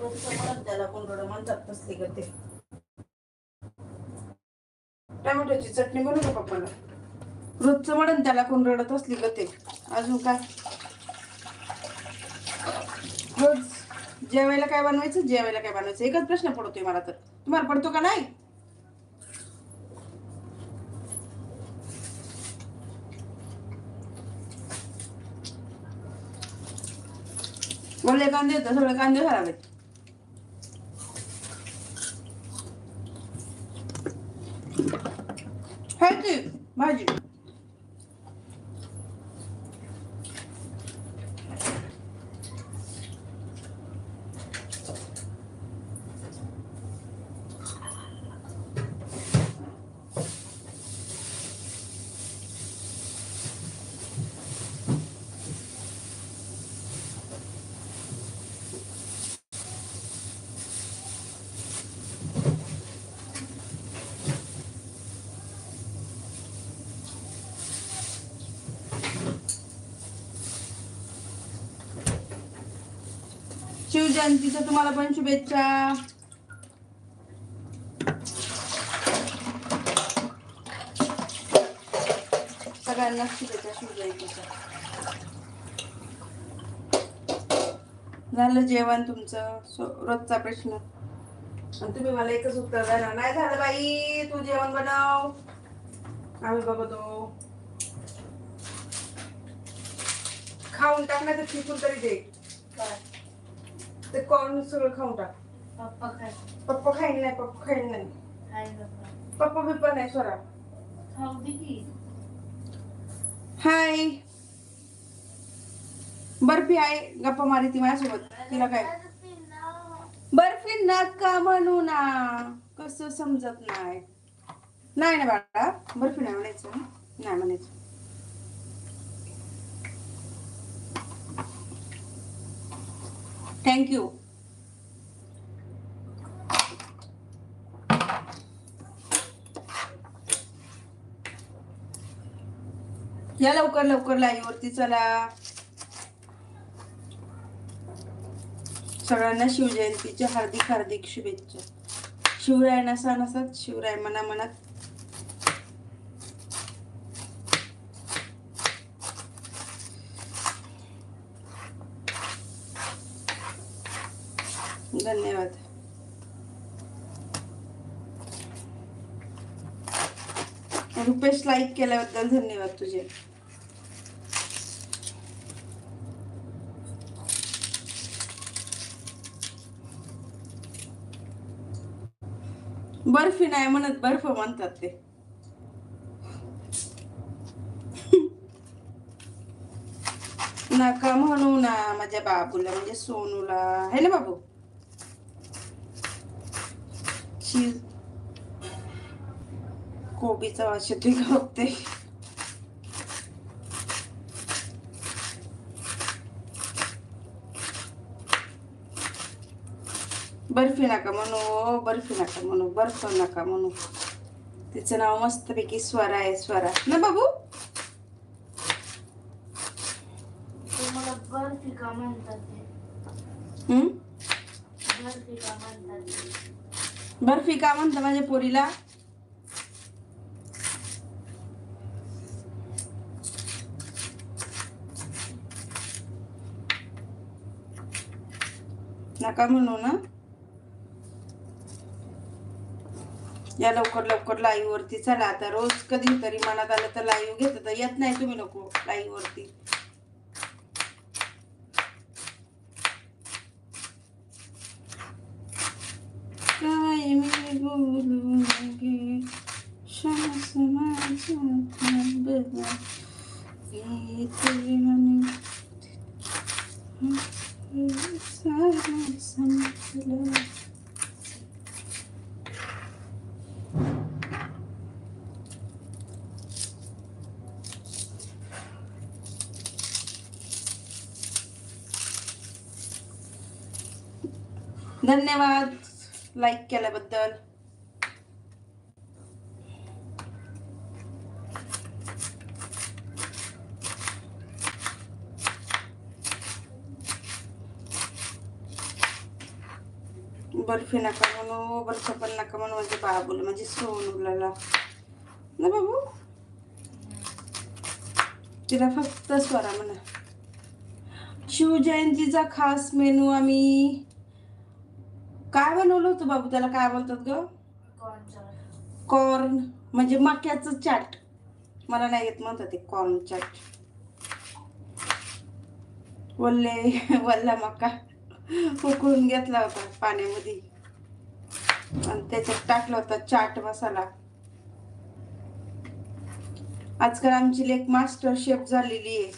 रोजचं म्हणत त्याला कोंडोडं म्हणतात तसली गते टोमॅटोची चटणी बनवू का पप्पाला? रोजचं म्हणून त्याला कोण रडत असली गते अजून काय? रोज जेवायला काय बनवायचं? जेवायला काय बनवायचं? एकच प्रश्न पडतोय मला तर. तुम्हाला पडतो का नाही? ओले कांदे होते सगळे कांदे घालावेत Magic. भाजी तुम्हाला पण शुभेच्छा. सगळ्यांना शुभेच्छा शिवजयंतीच्या झालं जेवण तुमचं रोजचा प्रश्न. आणि तुम्ही मला एकच उत्तर देणार. नाही झालं बाई तू जेवण बनव. आम्ही बघतो. खाऊन टाक नाही तर फेकून तरी दे. ते कॉर्न सगळं खाऊन टाक. पप्पा काय पप्पा खाईन नाही पप्पा खाईन नाही. पप्पा. पप्पा बिप्पा नाही स्वरा खाऊ दे की. हाय. बर्फी आहे गप्पा मारी ती माझ्यासोबत. तिला काय? बर्फी नका म्हणू ना. कसं समजत नाही. नाही ना बाळा बर्फी नाही म्हणायचं? नाही म्हणायचं. थँक्यू या लवकर लवकर लाईवरती चला. सगळ्यांना शिवजयंतीच्या हार्दिक हार्दिक शुभेच्छा. शिवरायांना सण असत शिवराय मना मनात धन्यवाद. रुपेश लाईक केल्याबद्दल धन्यवाद तुझे. बर्फी नाही म्हणत बर्फ म्हणतात ते. नका म्हणू ना माझ्या बाबूला म्हणजे सोनूला. है ना बाबू? शी कोबीचा वास येतोय का बघते बर्फी नका म्हणू ओ, बर्फी नका म्हणू बर्फ नका म्हणू. तिचं नाव मस्तपैकी स्वरा आहे स्वरा. ना बाबू? बर्फी का म्हणतात बर्फी का म्हणतं माझ्या पोरीला. नका म्हणू ना. या लवकर लवकर लाईव्ह वरती चला. आता रोज कधीतरी मनात आलं तर लाईव्ह घेत तर येत नाही तुम्ही लोक लाईव्ह वरती काय मी बोलू लगे श्वास माझा थांबला संपलं धन्यवाद. लाईक केल्याबद्दल. बर्फी नका म्हणू बर्फ पण नका म्हणू म्हणजे बाबूला म्हणजे सोनूला ना बाबू? तिला फक्त स्वरा म्हणा. शिवजयंतीचा खास मेनू आम्ही काय बनवलं होतं बाबू? त्याला काय बोलतात ग? कॉर्न म्हणजे मक्याचं चाट. मला नाही येत म्हणतात ते कॉर्न चाट. वल्ले वल्ला मका. उकळून घेतला होता पाण्यामध्ये. आणि त्याच्यात टाकला होता चाट मसाला. आजकाल आमची लेख मास्टर शेफ झालेली आहे.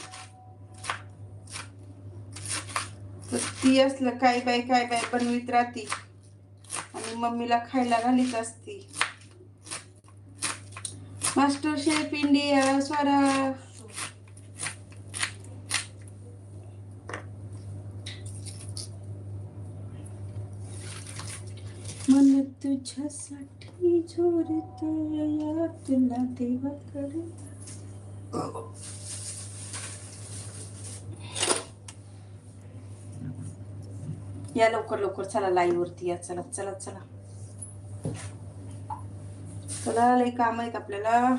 तर ती असलं काय बाय काय बाय बनवीत राहती. आणि मम्मीला खायला घालीत असती. मास्टर शेफ इंडिया स्वरा मन तुझ्यासाठी झोरत या तुला देवाकडे या लवकर लवकर चला लाईव्ह वरती या. चला चला चला. चला लय काम आहेत आपल्याला.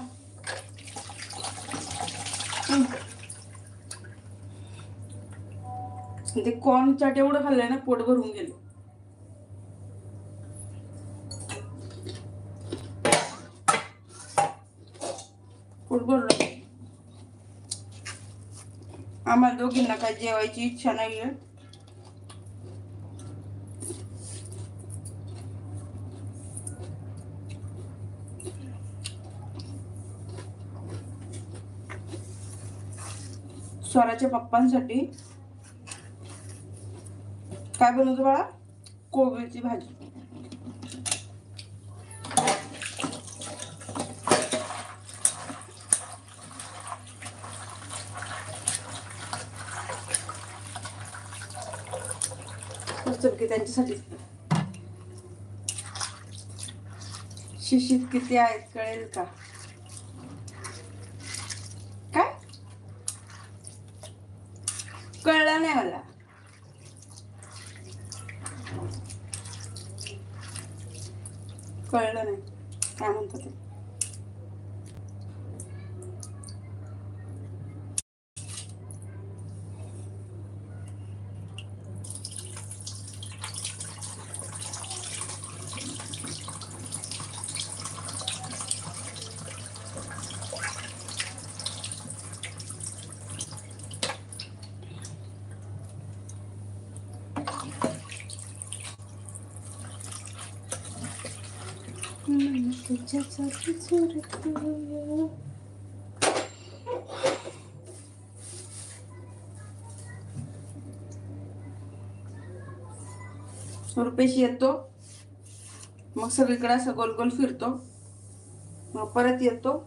ते कॉर्न चाट एवढं खाल्लंय ना पोट भरून गेलं. पोट भरलं. आम्हाला दोघींना काय जेवायची इच्छा नाहीये. स्वराच्या पप्पांसाठी. काय बनवतो बाळा? कोबीची भाजी. की त्यांच्यासाठी. शिशीत किती आहेत कळेल का काय कळलं नाही मला कळलं नाही काय म्हणतात ते रुपेश येतो. मग सगळीकडे असं गोल गोल फिरतो. मग परत येतो.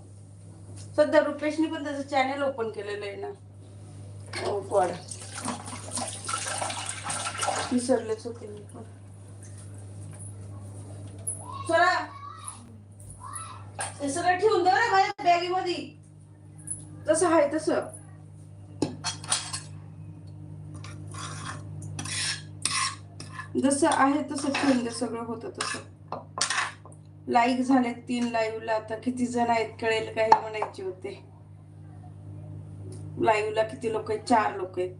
सध्या रुपेशने पण त्याचं चॅनल ओपन केलेलं आहे ना. हो, ओ गॉड विसरलेच होते मी पण. चला. हे सगळं ठेवून दे बरं माझ्या बॅगेमध्ये. तसं आहे तसं. जसं आहे तसं ठेवून दे सगळं होतं तसं. लाईक झाले तीन लाईव्हला आता किती जण आहेत कळेल काही म्हणायचे होते. लाईव्हला किती लोक आहेत? चार लोक आहेत.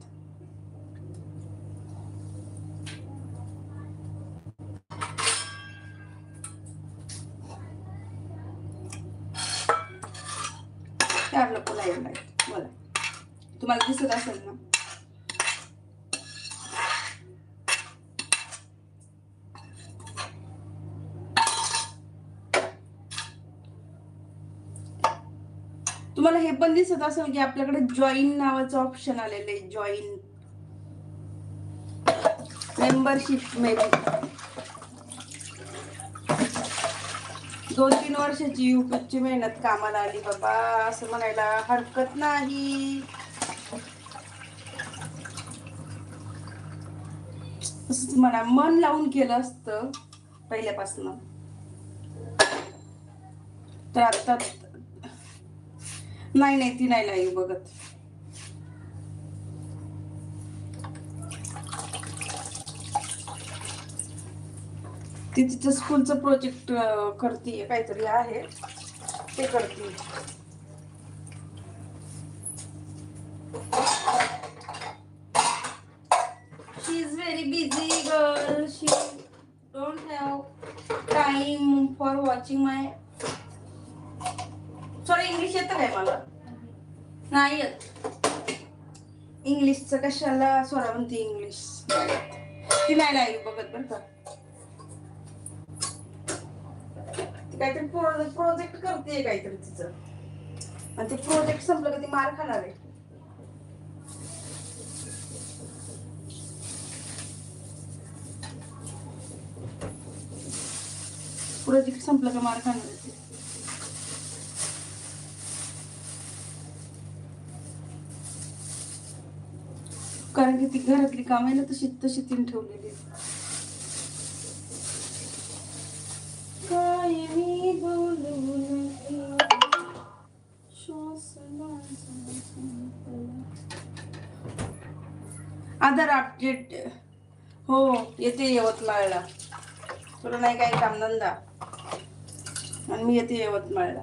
चार लोक लाईव्हला आहेत बोला. तुम्हाला दिसत असेल ना? तुम्हाला हे पण दिसत असेल की आपल्याकडे जॉईन नावाचं ऑप्शन आलेलं आहे जॉईन मेंबरशिप मेबी दोन तीन वर्षाची युट्यूबची मेहनत कामाला आली बाबा असं म्हणायला हरकत नाही. म्हणा मन लावून केलं असतं पहिल्यापासून. तर आता नाही नाही ती नाही लाईव्ह बघत. ती तिचं स्कूलचं प्रोजेक्ट करते काहीतरी आहे. ते करते she is very busy girl she don't have time for watching my sorry English येतं काय मला? नाही येत. इंग्लिशचं कशाला स्वरा म्हणते इंग्लिश ती नाही लाईव्ह बघत बरं का. ती काहीतरी प्रोजेक्ट करते काहीतरी तिचं. आणि ते प्रोजेक्ट संपलं का ती मार खाणार आहे. प्रोजेक्ट संपलं का मार खाणार आहे कारण की ती घरातली काम आहे ना तशी तशी तीन ठेवलेली आधार हो येते यवतमाळला तुला नाही काही कामधंदा आणि मी येते यवतमाळला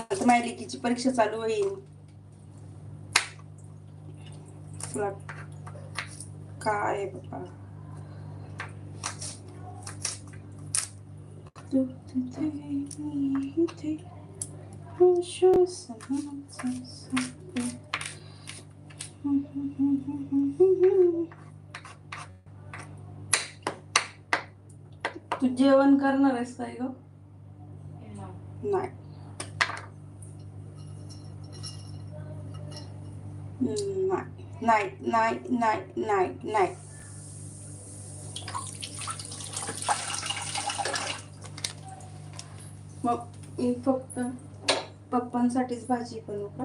आता माझ्या लेकीची परीक्षा चालू होईल. तुला काय बाबा तू जेवण करणार आहेस काय ग? नाही. नाही. नाही नाही नाही नाही नाही मग मी फक्त पप्पांसाठीच भाजी बनवू का?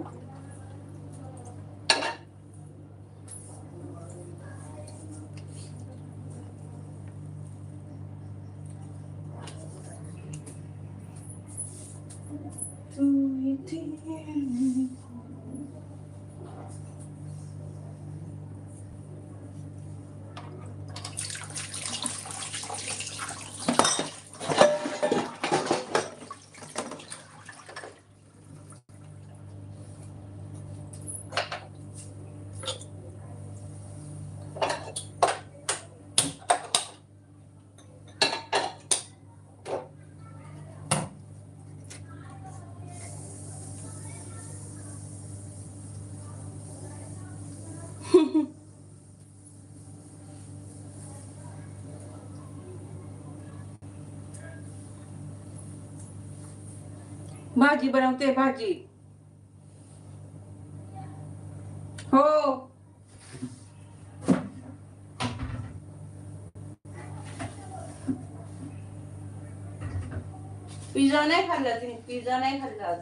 भाजी बनवते भाजी। हो। पिज्जा नहीं खाला पिज्जा नहीं खाला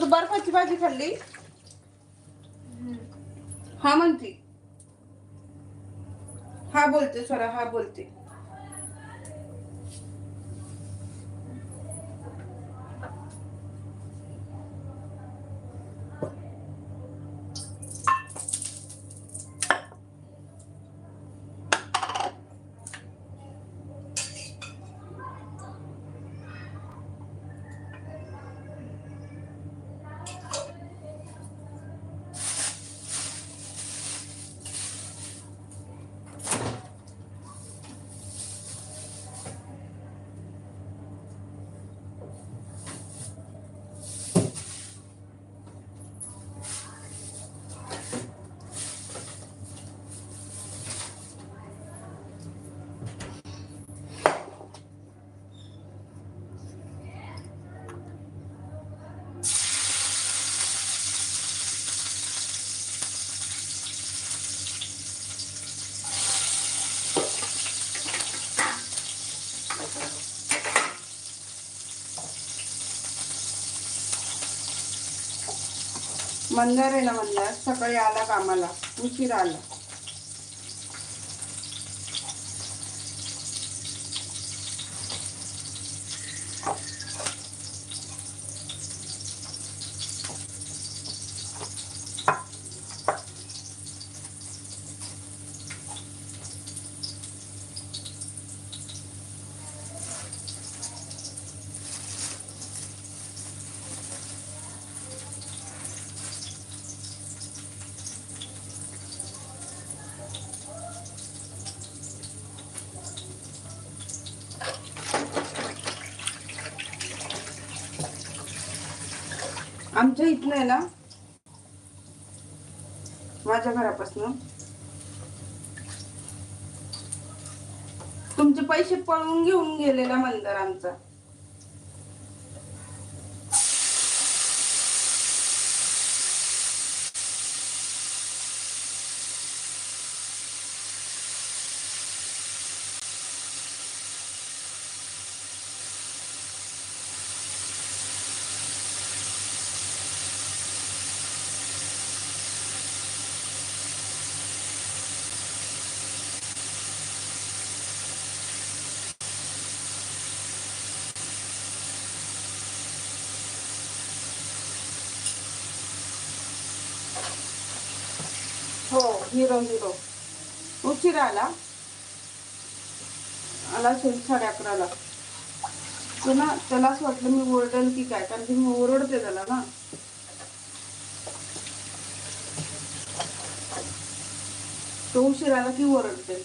तू बर्फाची भाजी खाल्ली. हा म्हणते. हा बोलते स्वरा हा बोलते. मंदार आहे ना मंदार सकाळी आला कामाला उशीर आला. आमच्या इथनं आहे ना माझ्या घरापासून. तुमचे पैसे पळवून घेऊन गेलेला मंदिर आमचा. झिरो झिरो उशिरा आला. आला असेल साडे अकराला. ना त्याला वाटलं मी ओरडेल की काय? कारण की मी ओरडते त्याला ना. तो उशिराला की ओरडते.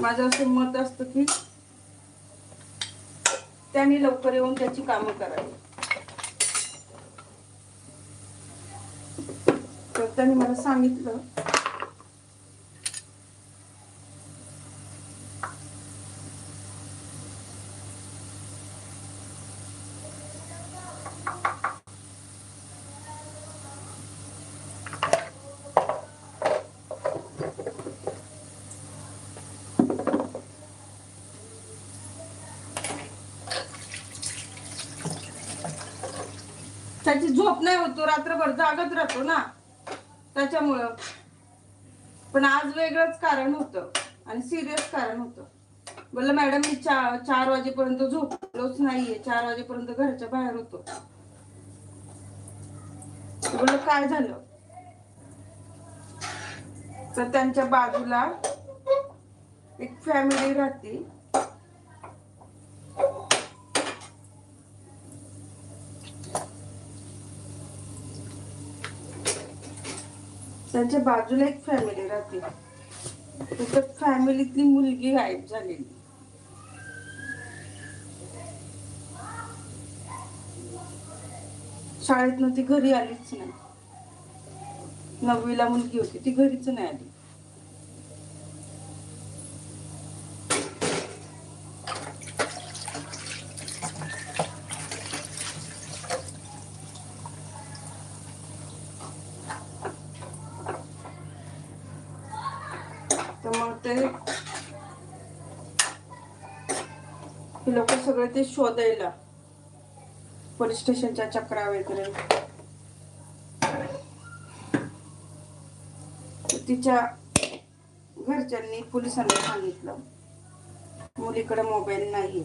माझं असं मत असतं की त्यांनी लवकर येऊन त्याची कामं करावी. तर त्यांनी मला सांगितलं त्याची झोप नाही होतो रात्रभर जागत राहतो ना. त्याच्यामुळं. पण आज वेगळंच कारण होतं आणि सिरियस कारण होतं. बोललं मॅडम मी चार चार वाजेपर्यंत झोपलोच नाहीये. चार वाजेपर्यंत घरच्या बाहेर होतो. बोललं काय झालं? तर त्यांच्या बाजूला एक फॅमिली राहते. त्यांच्या बाजूला एक फॅमिली राहते. तर फॅमिलीतली मुलगी गायब झालेली. शाळेतनं ती घरी आलीच नाही. नववीला मुलगी होती ती घरीच नाही आली तर मग ते हे ते शोधायला. पोलीस स्टेशनच्या चक्रा वगैरे. तिच्या घरच्यांनी पोलिसांना सांगितलं. मुलीकडे मोबाईल नाही.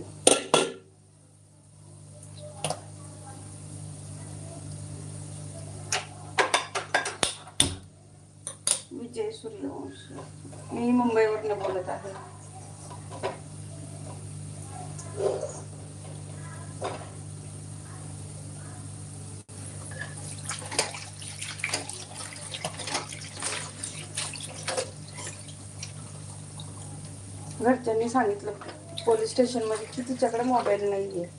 विजय सूर्यवंशी. मी मुंबईवरनं बोलत आहे. घरच्यांनी सांगितलं पोलीस स्टेशनमध्ये की तिच्याकडे मोबाईल नाही आहे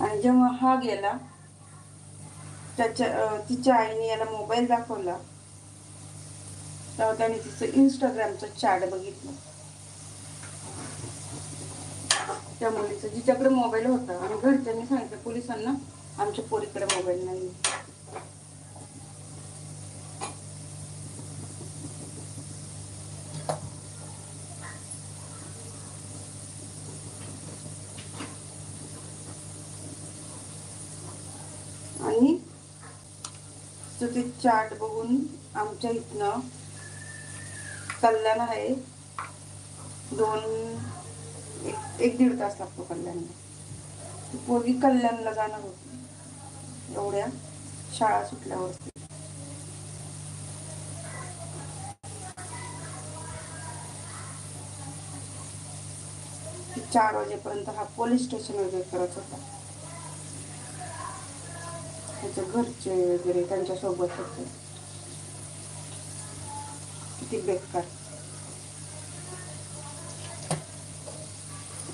आणि जेव्हा हा गेला त्याच्या तिच्या आईने याला मोबाईल दाखवला तेव्हा त्याने तिचं इंस्टाग्रामचं चॅट बघितलं. त्या मुलीचं जिच्याकडे मोबाईल होता आणि घरच्यांनी सांगितलं पोलिसांना आमच्या पोरीकडे मोबाईल नाही आणि तर ते चाट बघून आमच्या इथनं कल्याण आहे. दोन एक एक दीड तास लागतो कल्याणला. पूर्वी पोरगी कल्याणला जाणार होती. एवढ्या शाळा सुटल्यावरती. चार वाजेपर्यंत हा पोलीस स्टेशन वगैरे करत होता. त्याचे घरचे वगैरे त्यांच्यासोबत होते. किती बेकार.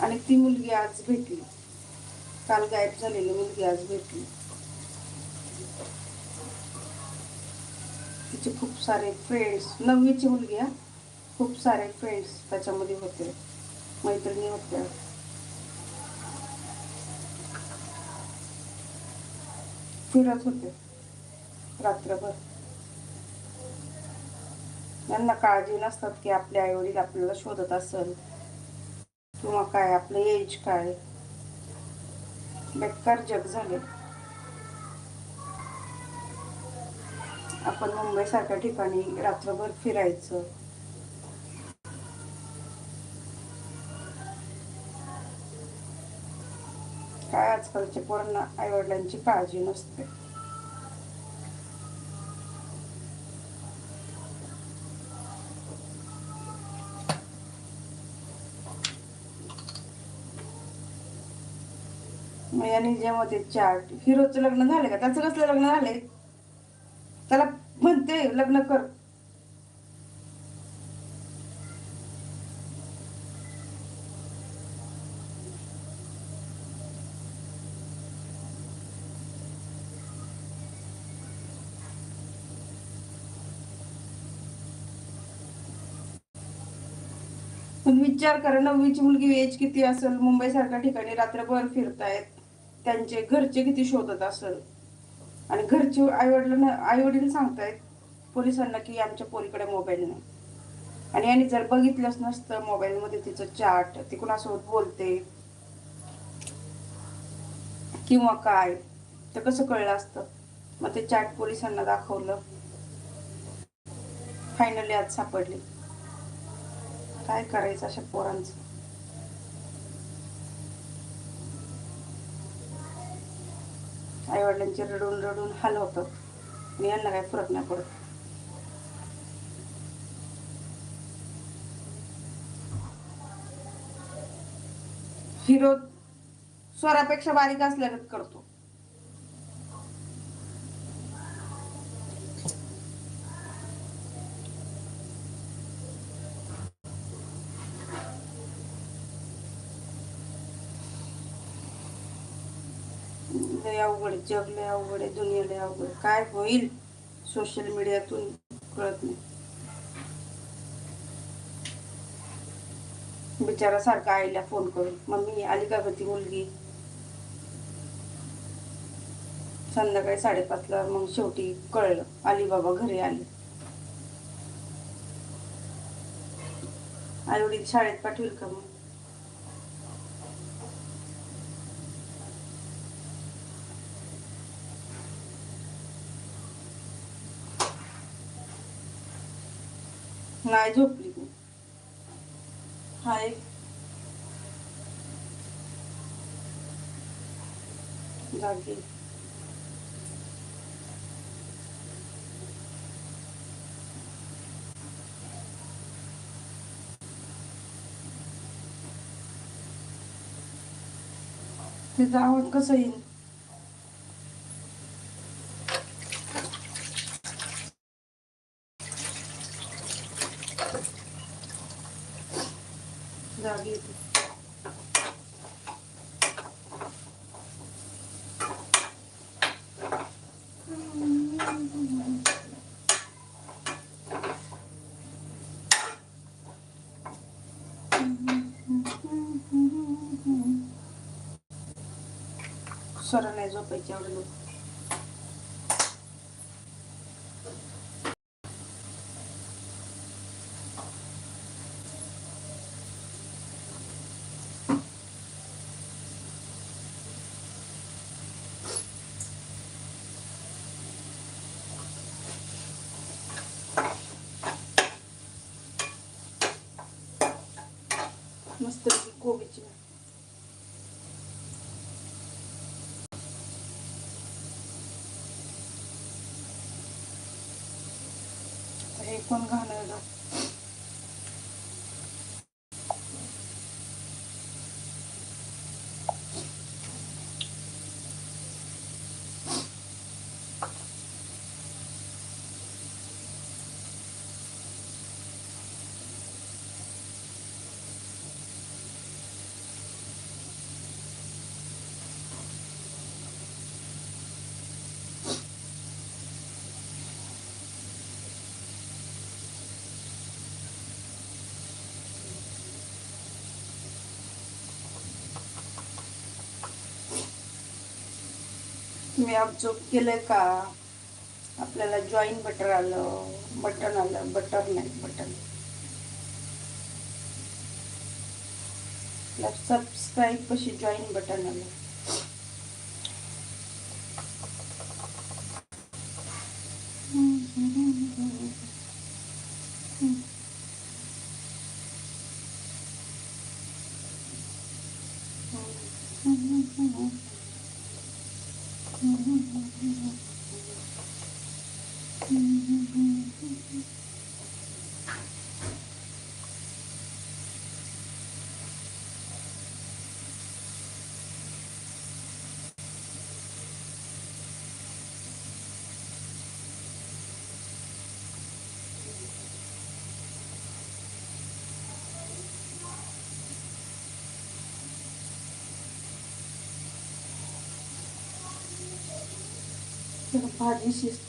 आणि ती मुलगी आज भेटली. काल गायब झालेली मुलगी आज भेटली. तिचे खूप सारे फ्रेंड्स नववीची मुलगी हा? खूप सारे फ्रेंड्स त्याच्यामध्ये होते. मैत्रिणी होत्या. फिरत होते रात्रभर. त्यांना काळजी नसतात की आपले आई वडील आपल्याला शोधत असेल किंवा काय आपलं एज काय. बेकार जग झाले. आपण मुंबईसारख्या ठिकाणी रात्रभर फिरायचं काय आजकालच्या पोरांना आईवडिलांची काळजी नसते. मग याने जेव्हा ते चार्ट हिरोचं लग्न झाले का? त्याचं कसलं लग्न झाले त्याला म्हणते लग्न कर. पण विचार करा नववीची मुलगी एज किती असेल मुंबई सारख्या ठिकाणी रात्रभर फिरतायत त्यांचे घरचे किती शोधत असेल? आणि घरचे आई वडिलांना आई वडील सांगतायत पोलिसांना की आमच्या पोरीकडे मोबाईल नाही. आणि यांनी जर बघितलंच नसतं मोबाईलमध्ये तिचं चाट ती कुणासोबत बोलते. किंवा काय? तर कसं कळलं असतं? मग ते चाट पोलिसांना दाखवलं. फायनली आज सापडली. काय करायचं अशा पोरांचं? आई वडिलांचे रडून रडून हाल होतात आणि यांना काय फरक नाही पडत. हिरो स्वरापेक्षा बारीक असल्यागत करतो लय अवघड आहे, जग लय अवघड आहे दुनिया लय अवघड काय होईल सोशल मीडियातून कळत नाही. बिचारा सारखा आईला फोन करून मम्मी आली का ती मुलगी? संध्याकाळी साडेपाचला मग शेवटी कळलं आली बाबा घरी आली. आई वडील शाळेत पाठवेल का मग? नाही झोपली हाय जागी. ते आवाज कसं येईल जागी येते सर नाही झोपायची एवढं लोक मस्त कोबीची हे कोण घालवलं मी ऑब्झर्व केलं का? आपल्याला जॉईन बटर आलं बटन आलं बटर नाही बटन सबस्क्राईब कशी जॉईन बटन आलं. Mm-hmm. भाजी शिजते आता